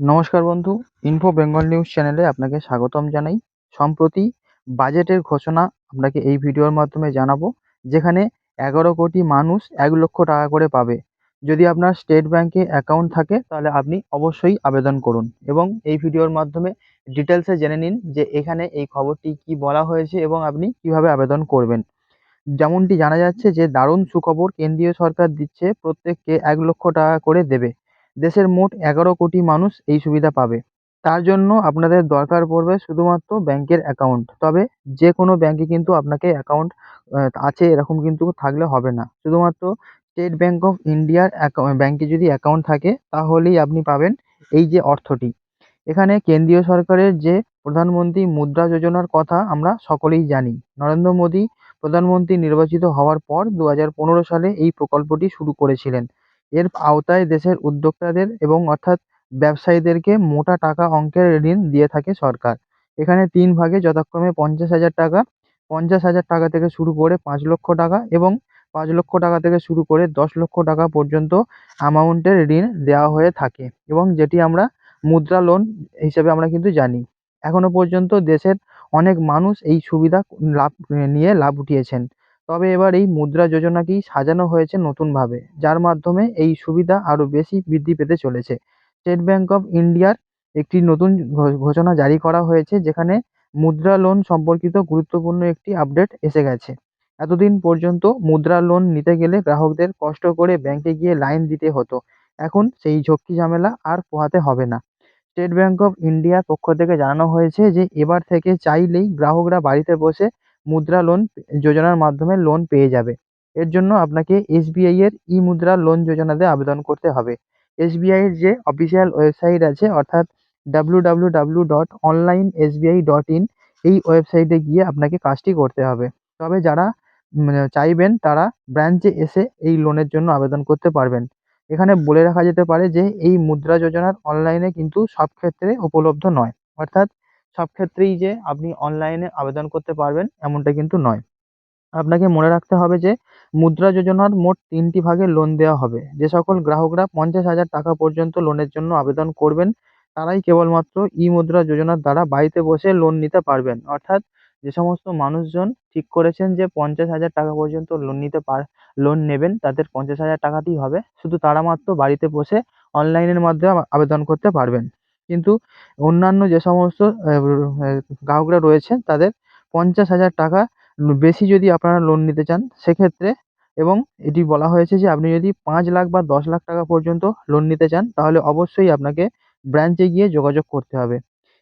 নমস্কার বন্ধু info Bengal news চ্যানেলে আপনাকে স্বাগতম জানাই। সম্প্রতি বাজেটের ঘোষণা আপনাকে এই ভিডিওর মাধ্যমে জানাব, যেখানে এগারো কোটি মানুষ এক লক্ষ টাকা করে পাবে। যদি আপনার স্টেট ব্যাঙ্কে অ্যাকাউন্ট থাকে, তাহলে আপনি অবশ্যই আবেদন করুন এবং এই ভিডিওর মাধ্যমে ডিটেলসে জেনে নিন যে এখানে এই খবরটি কি বলা হয়েছে এবং আপনি কীভাবে আবেদন করবেন। যেমনটি জানা যাচ্ছে যে দারুণ সুখবর কেন্দ্রীয় সরকার দিচ্ছে, প্রত্যেককে এক লক্ষ টাকা করে দেবে। দেশের মোট এগারো কোটি মানুষ এই সুবিধা পাবে। তার জন্য আপনাদের দরকার পড়বে শুধুমাত্র ব্যাংকের অ্যাকাউন্ট তবে যে কোনো ব্যাংকে কিন্তু আপনাকে অ্যাকাউন্ট আছে এরকম কিন্তু থাকলে হবে না। শুধুমাত্র স্টেট ব্যাঙ্ক অফ ইন্ডিয়ার ব্যাংকে যদি অ্যাকাউন্ট থাকে, তাহলেই আপনি পাবেন এই যে অর্থটি। এখানে কেন্দ্রীয় সরকারের যে প্রধানমন্ত্রী মুদ্রা যোজনার কথা আমরা সকলেই জানি। নরেন্দ্র মোদী প্রধানমন্ত্রী নির্বাচিত হওয়ার পর দু হাজার পনেরো সালে এই প্রকল্পটি শুরু করেছিলেন। এর আওতায় দেশের উদ্যোক্তাদের এবং অর্থাৎ ব্যবসায়ীদেরকে মোটা টাকা অঙ্কের ঋণ দিয়ে থাকে সরকার। এখানে তিন ভাগে যথাক্রমে পঞ্চাশ হাজার টাকা, পঞ্চাশ হাজার টাকা থেকে শুরু করে পাঁচ লক্ষ টাকা এবং পাঁচ লক্ষ টাকা থেকে শুরু করে দশ লক্ষ টাকা পর্যন্ত অ্যামাউন্টের ঋণ দেওয়া হয়ে থাকে এবং যেটি আমরা মুদ্রা লোন হিসেবে আমরা কিন্তু জানি। এখনও পর্যন্ত দেশের অনেক মানুষ এই সুবিধা লাভ, নিয়ে লাভ উঠিয়েছেন। তবে এবার এই মুদ্রা যোজনাকেই সাজানো হয়েছে নতুনভাবে, যার মাধ্যমে এই সুবিধা আরও বেশি বৃদ্ধি পেতে চলেছে। স্টেট ব্যাঙ্ক অফ ইন্ডিয়ার একটি নতুন ঘোষণা জারি করা হয়েছে, যেখানে মুদ্রা লোন সম্পর্কিত গুরুত্বপূর্ণ একটি আপডেট এসে গেছে। এতদিন পর্যন্ত মুদ্রা লোন নিতে গেলে গ্রাহকদের কষ্ট করে ব্যাঙ্কে গিয়ে লাইন দিতে হতো। এখন সেই ঝক্কি ঝামেলা আর পোহাতে হবে না। স্টেট ব্যাঙ্ক অফ ইন্ডিয়ার পক্ষ থেকে জানানো হয়েছে যে, এবার থেকে চাইলেই গ্রাহকরা বাড়িতে বসে মুদ্রা লোন যোজনার মাধ্যমে লোন পেয়ে যাবে। এর জন্য আপনাকে এসবিআইয়ের ই মুদ্রা লোন যোজনাতে আবেদন করতে হবে। এসবিআইয়ের যে অফিসিয়াল ওয়েবসাইট আছে, অর্থাৎ W W W dot online SBI dot in এই ওয়েবসাইটে গিয়ে আপনাকে কাজটি করতে হবে। তবে যারা চাইবেন, তারা ব্রাঞ্চে এসে এই লোনের জন্য আবেদন করতে পারবেন। এখানে বলে রাখা যেতে পারে যে, এই মুদ্রা যোজনার অনলাইনে কিন্তু সব ক্ষেত্রে উপলব্ধ নয়। অর্থাৎ সব ক্ষেত্রেই যে আপনি অনলাইনে আবেদন করতে পারবেন, এমনটা কিন্তু নয়। আপনাকে মনে রাখতে হবে যে মুদ্রা যোজনার মোট তিনটি ভাগে লোন দেওয়া হবে। যে সকল গ্রাহকরা পঞ্চাশ হাজার টাকা পর্যন্ত লোনের জন্য আবেদন করবেন, তারাই কেবলমাত্র ই মুদ্রা যোজনার দ্বারা বাড়িতে বসে লোন নিতে পারবেন। অর্থাৎ যে সমস্ত মানুষজন ঠিক করেছেন যে পঞ্চাশ হাজার টাকা পর্যন্ত লোন নিতে পার লোন নেবেন, তাদের পঞ্চাশ হাজার টাকাতেই হবে। শুধু তারা মাত্র বাড়িতে বসে অনলাইনের মাধ্যমে আবেদন করতে পারবেন। কিন্তু অন্যান্য যে সমস্ত গ্রাহকরা রয়েছে তাদের পঞ্চাশ হাজার টাকা বেশি যদি আপনারা লোন নিতে চান, সেক্ষেত্রে এবং এটি বলা হয়েছে যে আপনি যদি পাঁচ লাখ বা দশ লাখ টাকা পর্যন্ত লোন নিতে চান, তাহলে অবশ্যই আপনাকে ব্রাঞ্চে গিয়ে যোগাযোগ করতে হবে।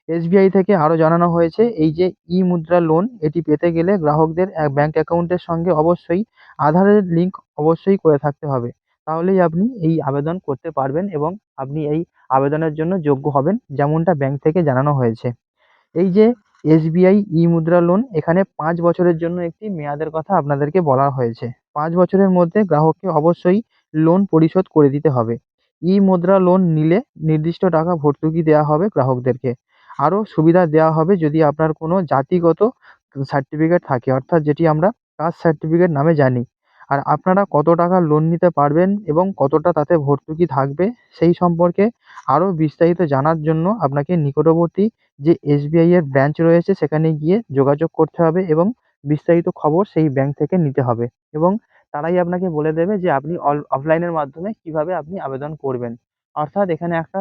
এসবিআই থেকে আরও জানানো হয়েছে, এই যে ই মুদ্রা লোন এটি পেতে গেলে গ্রাহকদের ব্যাঙ্ক অ্যাকাউন্টের সঙ্গে অবশ্যই আধারের লিঙ্ক অবশ্যই করে থাকতে হবে। তাহলেই আপনি এই আবেদন করতে পারবেন এবং আপনি এই আবেদনের জন্য যোগ্য হবেন, যেমনটা ব্যাঙ্ক থেকে জানানো হয়েছে। এই যে এসবিআই ই মুদ্রা লোন এখানে পাঁচ বছরের জন্য একটি মেয়াদের কথা আপনাদেরকে বলা হয়েছে। পাঁচ বছরের মধ্যে গ্রাহককে অবশ্যই লোন পরিশোধ করে দিতে হবে। ই মুদ্রা লোন নিলে নির্দিষ্ট টাকা ভর্তুকি দেওয়া হবে গ্রাহকদেরকে। আরও সুবিধা দেওয়া হবে যদি আপনার কোনো জাতিগত সার্টিফিকেট থাকে, অর্থাৎ যেটি আমরা কাস্ট সার্টিফিকেট নামে জানি। আর আপনারা কত টাকা লোন নিতে পারবেন এবং কতটা তাতে ভর্তুকি থাকবে সেই সম্পর্কে আরও বিস্তারিত জানার জন্য আপনাকে নিকটবর্তী যে এসবিআই এর ব্রাঞ্চ রয়েছে সেখানে গিয়ে যোগাযোগ করতে হবে এবং বিস্তারিত খবর সেই ব্যাংক থেকে নিতে হবে এবং তারাই আপনাকে বলে দেবে যে আপনি অফলাইনের মাধ্যমে কীভাবে আপনি আবেদন করবেন। অর্থাৎ এখানে একটা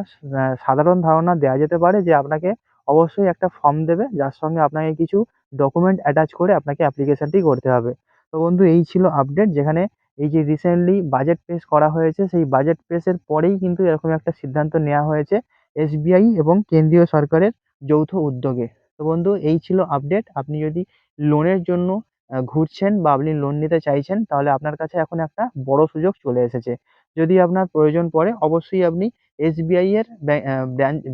সাধারণ ধারণা দেওয়া যেতে পারে যে আপনাকে অবশ্যই একটা ফর্ম দেবে, যার সঙ্গে আপনাকে কিছু ডকুমেন্ট অ্যাটাচ করে আপনাকে অ্যাপ্লিকেশনটি করতে হবে। তো বন্ধু, এই ছিল আপডেট যেখানে এই যে রিসেন্টলি বাজেট পেশ করা হয়েছে, সেই বাজেট পেশের পরেই কিন্তু এরকম একটা সিদ্ধান্ত নেওয়া হয়েছে এসবিআই এবং কেন্দ্রীয় সরকারের যৌথ উদ্যোগে। তো বন্ধু, এই ছিল আপডেট আপনি যদি লোনের জন্য ঘুরছেন বা আপনি লোন নিতে চাইছেন, তাহলে আপনার কাছে এখন একটা বড় সুযোগ চলে এসেছে। যদি আপনার প্রয়োজন পড়ে, অবশ্যই আপনি এসবিআই এর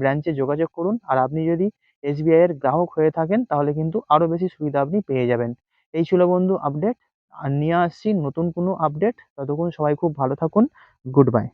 ব্রাঞ্চে যোগাযোগ করুন। আর আপনি যদি এসবিআই এর গ্রাহক হয়ে থাকেন, তাহলে কিন্তু আরও বেশি সুবিধা আপনি পেয়ে যাবেন। এই ছিল বন্ধু আপডেট আর নিয়ে আসছি নতুন কোনো আপডেট ততক্ষণ সবাই খুব ভালো থাকুন। Good bye